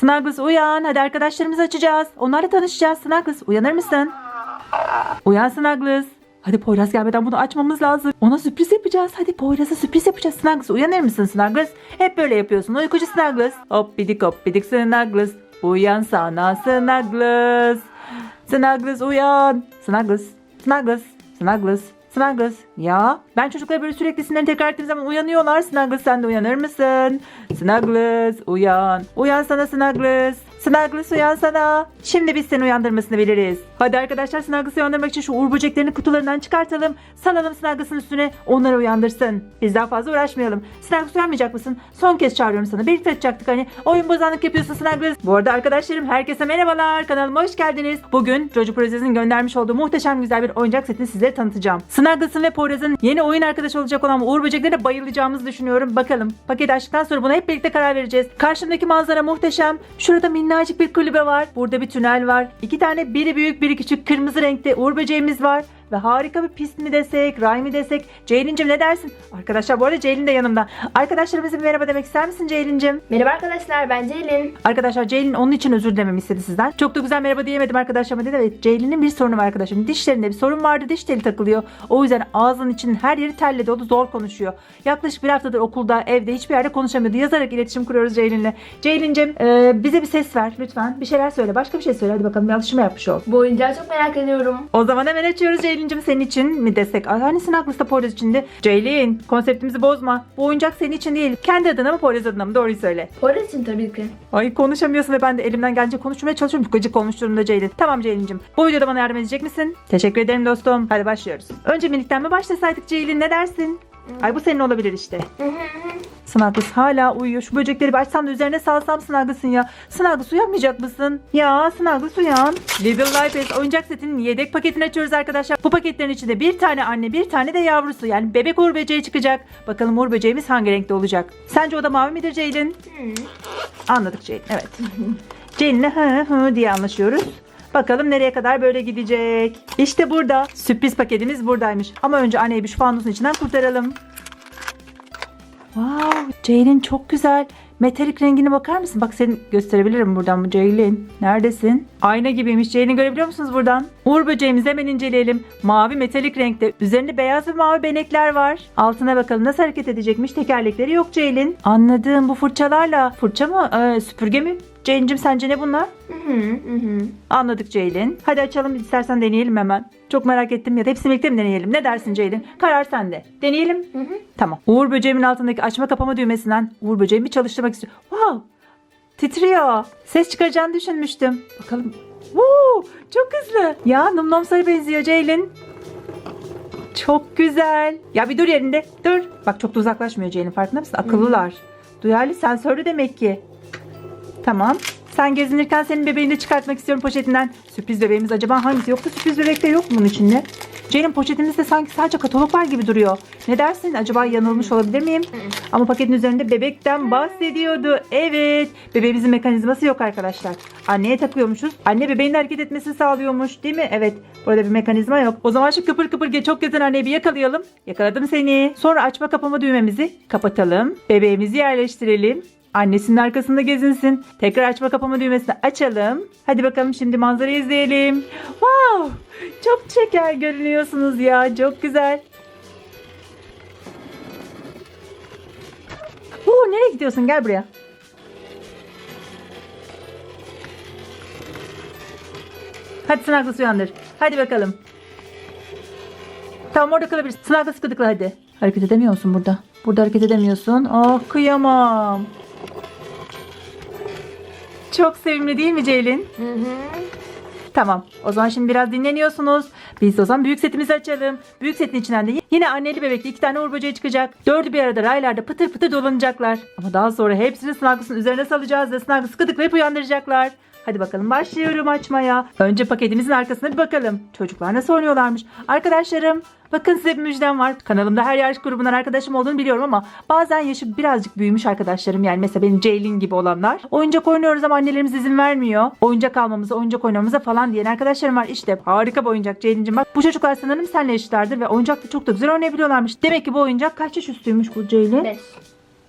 Snuggles uyan. Hadi arkadaşlarımızı açacağız. Onlarla tanışacağız. Snuggles uyanır mısın? Uyan Snuggles. Hadi Poyraz gelmeden bunu açmamız lazım. Ona sürpriz yapacağız. Hadi Poyraz'a sürpriz yapacağız. Snuggles uyanır mısın Snuggles? Hep böyle yapıyorsun. Uykucu Snuggles. Hop bidik hop bidik Snuggles. Uyan sana Snuggles. Snuggles uyan. Snuggles. Snuggles. Snuggles. Snuggles. Ya ben çocuklara böyle sürekli isimlerini tekrar ettiğim zaman uyanıyorlar. Snuggles sen de uyanır mısın? Snuggles uyan. Uyan sana Snuggles. Snuggles uyan sana. Şimdi biz seni uyandırmasını biliriz. Hadi arkadaşlar Snuggles'ı uyandırmak için şu uğur böceklerini kutularından çıkartalım. Salalım Snuggles'ın üstüne onları uyandırsın. Biz daha fazla uğraşmayalım. Snuggles uyanmayacak mısın? Son kez çağırıyorum sana. Birlikte açacaktık hani. Oyun bozanlık yapıyorsun Snuggles. Bu arada arkadaşlarım herkese merhabalar. Kanalıma hoş geldiniz. Bugün Jojo Projesi'nin göndermiş olduğu muhteşem güzel bir oyuncak setini sizlere tanıtacağım. Snuggles'ın ve Poyraz'ın yeni oyun arkadaşı olacak olan uğur böceklerine bayılacağımızı düşünüyorum. Bakalım. Paketi açtıktan sonra buna hep birlikte karar vereceğiz. Karşımdaki manzara muhteşem. Şurada minnacık bir kulübe var. Burada bir tünel var. İki tane biri büyük biri küçük kırmızı renkte uğur böceğimiz var. Ve harika bir pist mi desek, ray mı desek. Ceylin'cim ne dersin? Arkadaşlar bu arada Ceylin de yanımda. Arkadaşlarımıza bir merhaba demek ister misin Ceylin'cim? Merhaba arkadaşlar ben Ceylin. Arkadaşlar Ceylin onun için özür dilememi istedi sizden. Çok da güzel merhaba diyemedim arkadaşlarıma dedi. Evet Ceylin'in bir sorunu var arkadaşım. Dişlerinde bir sorun vardı. Diş teli takılıyor. O yüzden ağzının içinin her yeri telledi. O da zor konuşuyor. Yaklaşık bir haftadır okulda, evde hiçbir yerde konuşamıyordu. Yazarak iletişim kuruyoruz Ceylin'le. Ceylin'cim e, bize bir ses ver lütfen. Bir şeyler söyle. Başka bir şey söyle. Hadi bakalım bir alışma yapmış ol. Bu oyuncağı çok merak ediyorum. O zaman hemen açıyoruz Ceylin'cim senin için mi desek? Ay, senin aklında Poyraz içinde? Ceylin konseptimizi bozma. Bu oyuncak senin için değil. Kendi adına mı Poyraz adına mı? Doğruyu söyle. Poyraz için tabii ki. Ay konuşamıyorsun ve ben de elimden gelince konuşmaya çalışıyorum. Gıcık olmuş durumda Ceylin. Tamam Ceylin'cim. Bu videoda bana yardım edecek misin? Teşekkür ederim dostum. Hadi başlıyoruz. Önce minikten mi başlasaydık Ceylin ne dersin? Ay bu senin olabilir işte. Snuggles hala uyuyor. Şu böcekleri bir açsam da üzerine salsam Snuggles'ın ya. Snuggles uyanmayacak mısın? Ya Snuggles uyan. Little Life oyuncak setinin yedek paketini açıyoruz arkadaşlar. Bu paketlerin içinde bir tane anne bir tane de yavrusu yani bebek uğur böceği çıkacak. Bakalım uğur böceğimiz hangi renkte olacak? Sence o da mavi midir Ceylin? Anladık Ceylin evet. Ceylin'le hı hı diye anlaşıyoruz. Bakalım nereye kadar böyle gidecek. İşte burada. Sürpriz paketimiz buradaymış. Ama önce anneyi bir şu fanusun içinden kurtaralım. Wow, Ceylin çok güzel. Metalik rengine bakar mısın? Bak seni gösterebilirim buradan bu Ceylin. Neredesin? Ayna gibiymiş. Ceylin görebiliyor musunuz buradan? Uğur böceğimizi hemen inceleyelim. Mavi metalik renkte. Üzerinde beyaz ve mavi benekler var. Altına bakalım nasıl hareket edecekmiş. Tekerlekleri yok Ceylin. Anladım. Bu fırçalarla. Fırça mı? Ee, süpürge mi? Ceylin'cim sence ne bunlar? Hı hı hı hı. Anladık Ceylin. Hadi açalım istersen deneyelim hemen. Çok merak ettim ya da hepsini birlikte mi deneyelim? Ne dersin Ceylin? Karar sende. Deneyelim. Hı hı. Tamam. Uğur böceğimin altındaki açma kapama düğmesinden Uğur böceğimi çalıştırmak istiyorum. Wow! Titriyor. Ses çıkaracağını düşünmüştüm. Bakalım. Woo! Çok hızlı. Ya Num Num Sarı benziyor Ceylin. Çok güzel. Ya bir dur yerinde. Dur. Bak çok da uzaklaşmıyor Ceylin farkında mısın? Akıllılar. Duyarlı sensörlü demek ki. Tamam. Sen gezinirken senin bebeğini de çıkartmak istiyorum poşetinden. Sürpriz bebeğimiz acaba hangisi? Yoksa sürpriz bebek de yok mu bunun içinde? Ceylin poşetimizde sanki sadece katalog var gibi duruyor. Ne dersin? Acaba yanılmış olabilir miyim? Ama paketin üzerinde bebekten bahsediyordu. Evet. Bebeğimizin mekanizması yok arkadaşlar. Anneye takıyormuşuz. Anne bebeğin hareket etmesini sağlıyormuş değil mi? Evet. Burada bir mekanizma yok. O zaman şu kıpır kıpır çok gezen anneyi bir yakalayalım. Yakaladım seni. Sonra açma kapama düğmemizi kapatalım. Bebeğimizi yerleştirelim. Annesinin arkasında gezinsin. Tekrar açma kapama düğmesini açalım. Hadi bakalım şimdi manzarayı izleyelim. Wow! Çok şeker görünüyorsunuz ya. Çok güzel. Oo, nereye gidiyorsun? Gel buraya. Hadi Snuggles uyandır. Hadi bakalım. Tamam orada kalabilirsin. Snuggles gıdıkla hadi. Hareket edemiyor musun burada? Burada hareket edemiyorsun. Oh kıyamam. Çok sevimli değil mi Ceylin? Hı hı. Tamam. O zaman şimdi biraz dinleniyorsunuz. Biz de o zaman büyük setimizi açalım. Büyük setin içinden de yine anneli bebekli iki tane uğur böceği çıkacak. Dördü bir arada raylarda pıtır pıtır dolanacaklar. Ama daha sonra hepsini Snuggles'ın üzerine salacağız ve Snuggles gıdıklayıp uyandıracaklar. Hadi bakalım başlıyorum açmaya. Önce paketimizin arkasına bir bakalım. Çocuklar nasıl oynuyorlarmış. Arkadaşlarım bakın size bir müjdem var. Kanalımda her yaş grubundan arkadaşım olduğunu biliyorum ama bazen yaşı birazcık büyümüş arkadaşlarım. Yani mesela benim Ceylin gibi olanlar. Oyuncak oynuyoruz ama annelerimiz izin vermiyor. Oyuncak almamıza, oyuncak oynamamıza falan diyen arkadaşlarım var. İşte harika bir oyuncak Ceylin'cim bak. Bu çocuklar sanırım seninle eşitlerdir ve oyuncakta çok da güzel oynayabiliyorlarmış. Demek ki bu oyuncak kaç yaş üstüymüş bu Ceylin? Beş.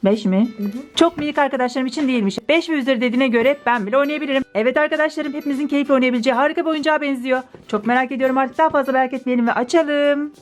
5 mi? Çok minik arkadaşlarım için değilmiş. 5 ve üzeri dediğine göre ben bile oynayabilirim. Evet arkadaşlarım hepimizin keyifle oynayabileceği harika bir oyuncağa benziyor. Çok merak ediyorum artık daha fazla merak etmeyelim ve açalım.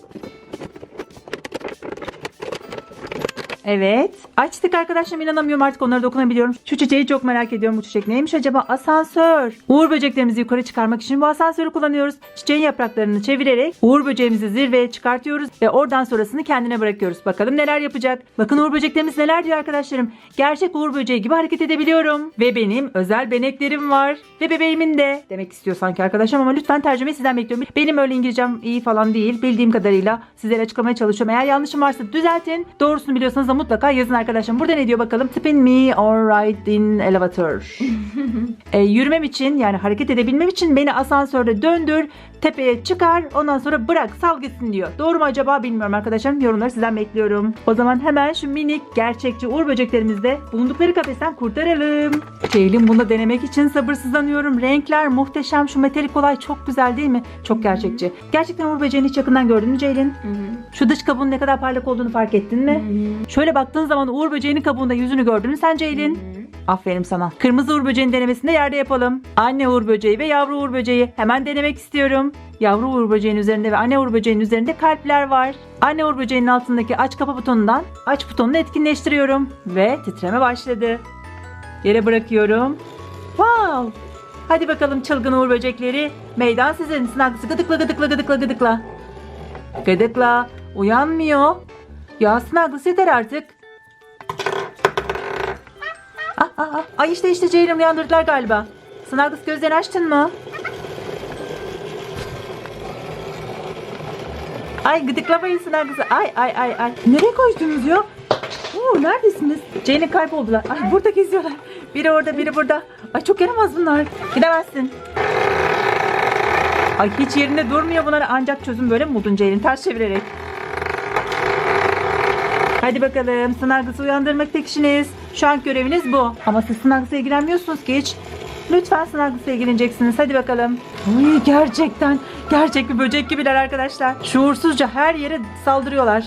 Evet. Açtık arkadaşlarım inanamıyorum artık onlara dokunabiliyorum. Şu çiçeği çok merak ediyorum. Bu çiçek neymiş acaba? Asansör. Uğur böceklerimizi yukarı çıkarmak için bu asansörü kullanıyoruz. Çiçeğin yapraklarını çevirerek Uğur böceğimizi zirveye çıkartıyoruz ve oradan sonrasını kendine bırakıyoruz. Bakalım neler yapacak. Bakın Uğur böceklerimiz neler diyor arkadaşlarım. Gerçek Uğur böceği gibi hareket edebiliyorum. Ve benim özel beneklerim var. Ve bebeğimin de. Demek istiyor sanki arkadaşlarım ama lütfen tercümeyi sizden bekliyorum. Benim öyle İngilizcem iyi falan değil. Bildiğim kadarıyla sizlere açıklamaya çalışıyorum. Eğer yanlışım varsa düzeltin. Doğrusunu biliyorsanız da mutlaka yazın arkadaşlar. Burada ne diyor bakalım? Spin me or ride in elevator. E, yürümem için yani hareket edebilmem için beni asansörde döndür, tepeye çıkar, ondan sonra bırak, sal gitsin diyor. Doğru mu acaba bilmiyorum arkadaşlarım. Yorumları sizden bekliyorum. O zaman hemen şu minik gerçekçi uğur böceklerimizi de bulundukları kafesten kurtaralım. Ceylin bunu denemek için sabırsızlanıyorum. Renkler muhteşem. Şu metalik olay çok güzel değil mi? Çok gerçekçi. Gerçekten uğur böceğini hiç yakından gördün mü Ceylin? Şu dış kabuğun ne kadar parlak olduğunu fark ettin mi? Şöyle baktığın zaman Uğur böceğinin kabuğunda yüzünü gördün mü sen Ceylin? Aferin sana. Kırmızı Uğur böceğinin denemesini de yerde yapalım. Anne Uğur böceği ve yavru Uğur böceği hemen denemek istiyorum. Yavru Uğur böceğin üzerinde ve anne Uğur böceğinin üzerinde kalpler var. Anne Uğur böceğinin altındaki aç kapa butonundan aç butonunu etkinleştiriyorum. Ve titreme başladı. Yere bırakıyorum. Wow! Hadi bakalım çılgın Uğur böcekleri. Meydan sizin. Sınaklısı gıdıkla gıdıkla gıdıkla gıdıkla. Gıdıkla. Uyanmıyor. Ya Snuggles yeter artık. Ah. Ay işte işte Ceylin uyandırdılar galiba. Snuggles gözlerini açtın mı? Ay gıdıklamayın Snuggles'ı. Ay ay ay ay. Nereye koştunuz ya? Oo, neredesiniz? Ceylin kayboldular. Ay burada geziyorlar. Biri orada biri burada. Ay çok yaramaz bunlar. Gidemezsin. Ay hiç yerinde durmuyor bunlar. Ancak çözüm böyle mi buldun Ceylin? Ters çevirerek. Hadi bakalım Snuggles'ı uyandırmak tek işiniz. Şu an göreviniz bu. Ama siz Snuggles'la ilgilenmiyorsunuz ki hiç. Lütfen Snuggles'la ilgileneceksiniz. Hadi bakalım. Uy, gerçekten. Gerçek bir böcek gibiler arkadaşlar. Şuursuzca her yere saldırıyorlar.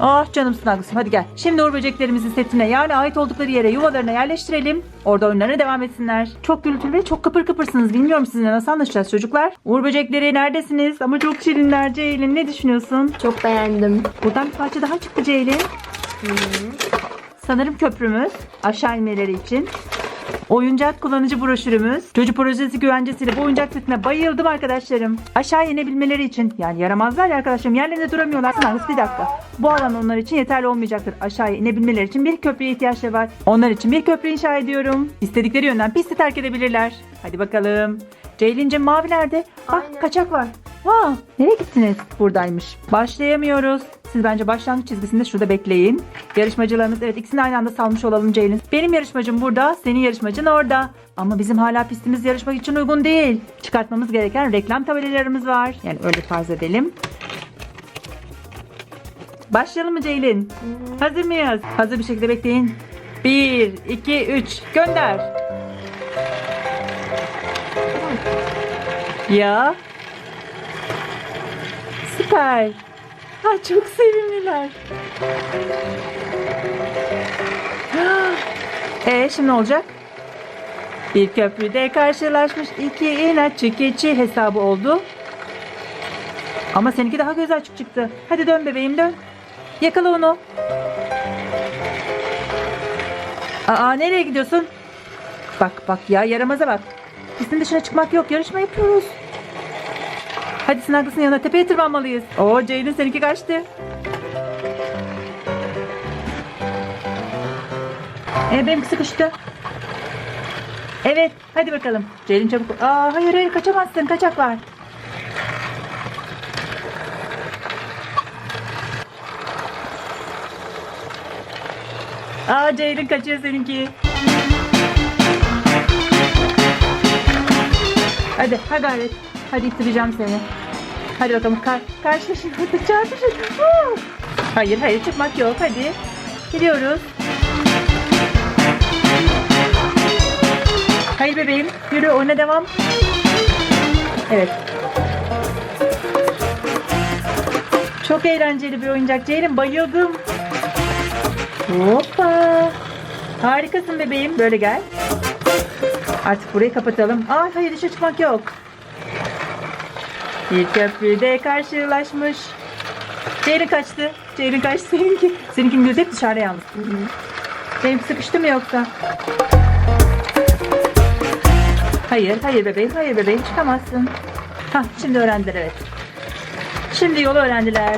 Ah canım Snuggles'ım hadi gel. Şimdi Uğur böceklerimizin setine yani ait oldukları yere yuvalarına yerleştirelim. Orada oyunlarına devam etsinler. Çok gürültülü ve çok kıpır kıpırsınız. Bilmiyorum sizinle nasıl anlaşacağız çocuklar. Uğur böcekleri neredesiniz? Ama çok şirinler Ceylin. Ne düşünüyorsun? Çok beğendim. Buradan bir parça daha çıktı Ceylin. Sanırım köprümüz aşağı inmeleri için. Oyuncak kullanıcı broşürümüz. Çocuk projesi güvencesiyle bu oyuncak setine bayıldım arkadaşlarım. Aşağı inebilmeleri için yani yaramazlar ya arkadaşlarım yerlerinde duramıyorlar. Sınavız bir dakika. Bu alan onlar için yeterli olmayacaktır. Aşağıya inebilmeleri için bir köprüye ihtiyaçları var. Onlar için bir köprü inşa ediyorum. İstedikleri yönden pisti terk edebilirler. Hadi bakalım. Ceylin'cim mavi nerede? Bak Aynen. kaçak var. Aa, nereye gittiniz? Buradaymış. Başlayamıyoruz. Siz bence başlangıç çizgisinde şurada bekleyin. Yarışmacılarımız evet ikisini aynı anda salmış olalım Ceylin. Benim yarışmacım burada, senin yarışmacın orada. Ama bizim hala pistimiz yarışmak için uygun değil. Çıkartmamız gereken reklam tabelalarımız var. Yani öyle farz edelim. Başlayalım mı Ceylin? Hazır mıyız? Hazır bir şekilde bekleyin. 1, 2, 3 gönder. Ya. Süper. Ha, çok sevimliler. E şimdi ne olacak? Bir köprüde karşılaşmış iki inatçı keçi hesabı oldu. Ama seninki daha göz açık çıktı. Hadi dön bebeğim dön. Yakala onu. Aa nereye gidiyorsun? Bak bak ya yaramaza bak. Pistin dışına çıkmak yok. Yarışma yapıyoruz. Hadi Snuggles'ın yanına tepeye tırmanmalıyız. Oo Ceylin seninki kaçtı. E benim sıkıştı. Evet hadi bakalım. Ceylin çabuk. Aa hayır hayır kaçamazsın kaçak var. Aa Ceylin kaçıyor seninki. Hadi ha gayret. Hadi ittireceğim seni. Hadi bakalım kar karşılaşın. Hadi çarpışın. Hayır hayır çıkmak yok hadi. Gidiyoruz. Hayır bebeğim yürü oyuna devam. Evet. Çok eğlenceli bir oyuncak. Ceylin bayıldım. Hoppa. Harikasın bebeğim. Böyle gel. Artık burayı kapatalım. Aa hayır dışarı çıkmak yok. Bir köprüde karşılaşmış. Ceylin kaçtı. Ceylin kaçtı. Seninki. Seninkinin gözü hep dışarıda yalnız. Benim sıkıştı mı yoksa? Hayır, hayır bebeğim, hayır bebeğim çıkamazsın. Hah, şimdi öğrendiler evet. Şimdi yolu öğrendiler.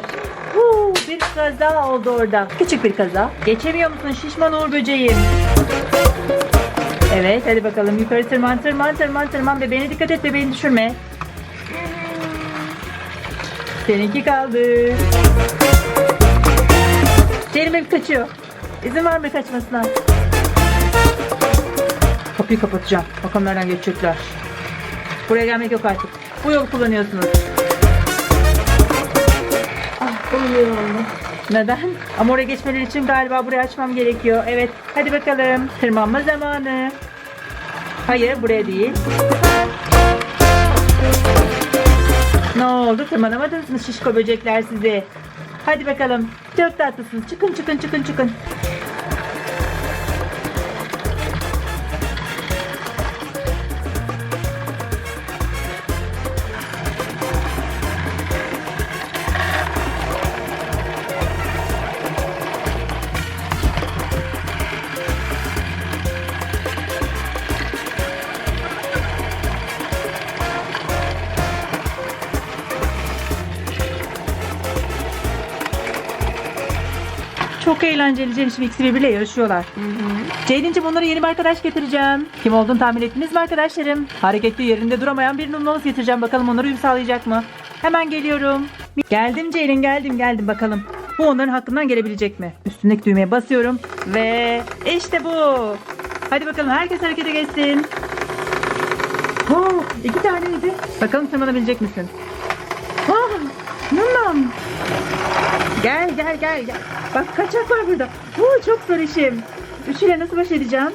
Huu, bir kaza oldu orada. Küçük bir kaza. Geçemiyor musun şişman uğur böceğim? Evet hadi bakalım yukarı tırman tırman tırman tırman bebeğine dikkat et bebeğini düşürme. Seninki kaldı. Ceylin benim kaçıyor. İzin var mı kaçmasına? Kapıyı kapatacağım. Bakalım nereden geçecekler. Buraya gelmek yok artık. Bu yolu kullanıyorsunuz. Ah oldu. Neden? Ama oraya geçmeleri için galiba burayı açmam gerekiyor. Evet. Hadi bakalım. Tırmanma zamanı. Hayır buraya değil. Ne oldu? Tırmanamadınız mı şişko böcekler sizi? Hadi bakalım. Çok tatlısınız. Çıkın çıkın çıkın çıkın. Eğlenceli Ceylin ikisi birbiriyle yarışıyorlar. Ceylin'cim onlara yeni bir arkadaş getireceğim. Kim olduğunu tahmin ettiniz mi arkadaşlarım? Hareketli yerinde duramayan bir numaralı getireceğim. Bakalım onlara uyum sağlayacak mı? Hemen geliyorum. Geldim Ceylin geldim geldim bakalım. Bu onların hakkından gelebilecek mi? Üstündeki düğmeye basıyorum ve işte bu. Hadi bakalım herkes harekete geçsin. Oh, iki taneydi. Bakalım tırmanabilecek misin? Oh, Nunam. Gel gel gel gel. Bak kaçak var burada. Oo, çok zor işim. Üçüyle nasıl baş edeceğim?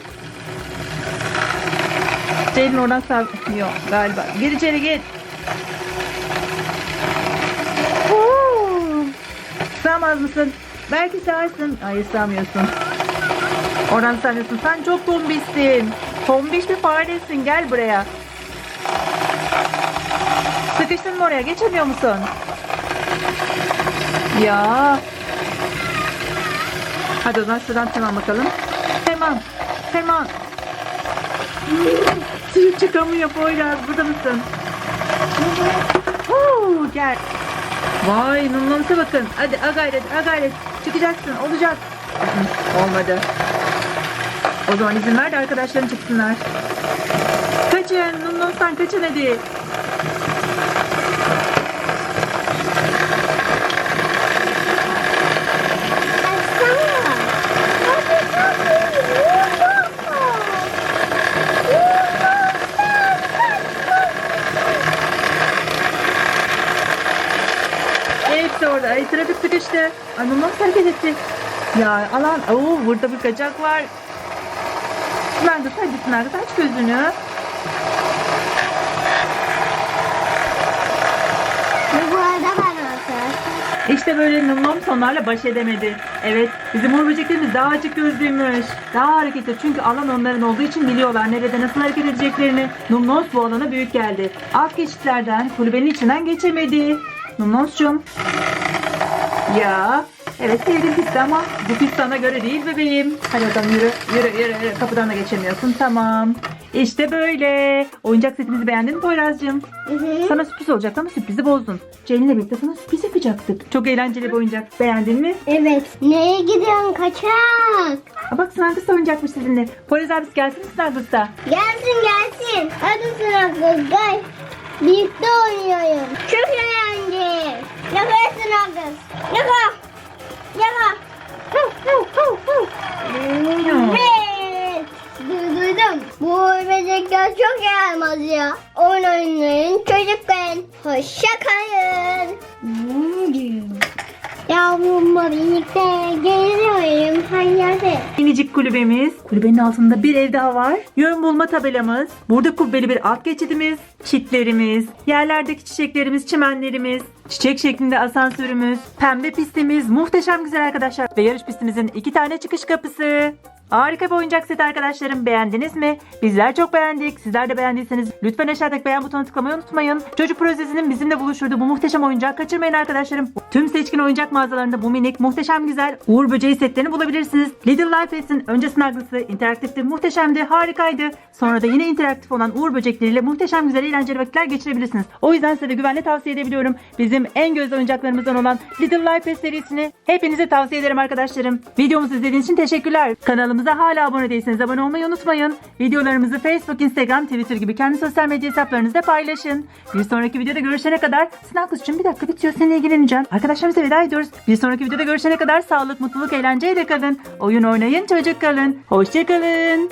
Ceylin oradan sağ... Yok galiba. Gir içeri git. Oo. Sığamaz mısın? Belki sığarsın. Hayır sığamıyorsun. Oradan sığamıyorsun. Sen çok tombişsin. Tombiş bir faresin. Gel buraya. Sıkıştın mı oraya? Geçemiyor musun? Ya. Hadi o zaman şuradan tırman bakalım. Tırman. Tırman. Hmm, Çıkamıyor Poyraz. Burada mısın? Huu, gel. Vay numlansa bakın. Hadi a gayret. Çıkacaksın olacak. Olmadı. O zaman izin ver de arkadaşların çıksınlar. Kaçın numlanstan kaçın hadi. Hepsi orada. Ay trafik. Ay nasıl hareket etti? Ya alan. Oo burada bir kaçak var. Sınargıs hadi Sınargıs aç gözünü. Bu arada ben. İşte böyle Numnom sonlarla baş edemedi. Evet bizim böceklerimiz daha açık gözlüymüş. Daha hareketli çünkü alan onların olduğu için biliyorlar nerede nasıl hareket edeceklerini. Numnos bu alana büyük geldi. Alt geçitlerden kulübenin içinden geçemedi. Numnos'cum. Ya evet sevdiğim pist ama bu pist sana göre değil bebeğim. Hadi oradan yürü yürü yürü, yürü. kapıdan da geçemiyorsun tamam. İşte böyle. Oyuncak setimizi beğendin mi Poyraz'cığım? Sana sürpriz olacak ama sürprizi bozdun. Ceylin'le birlikte sana sürpriz yapacaktık. Çok eğlenceli bir oyuncak. Beğendin mi? Evet. Neye gidiyorsun kaçak? Aa, bak da oynayacakmış sizinle. Poyraz abisi gelsin mi Snarkıs'ta? Gelsin gelsin. Hadi Sınakız gel. Birlikte oynayalım. Çok eğlenceli. Yakala. Yakala. Hu, hu, hu, hu. Evet. Du- Duydum. Bu böcekler çok yaramaz ya. Oyun oynayın çocuklar. Hoşça kalın. Yavrumla birlikte geziyorum her yerde. Minicik kulübemiz. Kulübenin altında bir ev daha var. Yön bulma tabelamız. Burada kubbeli bir alt geçidimiz. Çitlerimiz. Yerlerdeki çiçeklerimiz, çimenlerimiz. Çiçek şeklinde asansörümüz. Pembe pistimiz. Muhteşem güzel arkadaşlar. Ve yarış pistimizin iki tane çıkış kapısı. Harika bir oyuncak seti arkadaşlarım. Beğendiniz mi? Bizler çok beğendik. Sizler de beğendiyseniz lütfen aşağıdaki beğen butonuna tıklamayı unutmayın. Çocuk Projesi'nin bizimle buluşturduğu bu muhteşem oyuncağı kaçırmayın arkadaşlarım. Tüm seçkin oyuncak mağazalarında bu minik muhteşem güzel Uğur Böceği setlerini bulabilirsiniz. Little Life Fest'in önce Snuggly'sı interaktifti, muhteşemdi, harikaydı. Sonra da yine interaktif olan Uğur Böcekleriyle muhteşem güzel eğlenceli vakitler geçirebilirsiniz. O yüzden size de güvenle tavsiye edebiliyorum. Bizim en gözde oyuncaklarımızdan olan Little Life Fest serisini hepinize tavsiye ederim arkadaşlarım. Videomuzu izlediğiniz için teşekkürler. Kanalımıza hala abone değilseniz abone olmayı unutmayın. Videolarımızı Facebook, Instagram, Twitter gibi kendi sosyal medya hesaplarınızda paylaşın. Bir sonraki videoda görüşene kadar Snacklus'cum bir dakika bitiyor seninle ilgileneceğim. Arkadaşlarımıza veda ediyoruz. Bir sonraki videoda görüşene kadar sağlık, mutluluk, eğlenceyle kalın. Oyun oynayın, çocuk kalın. Hoşçakalın.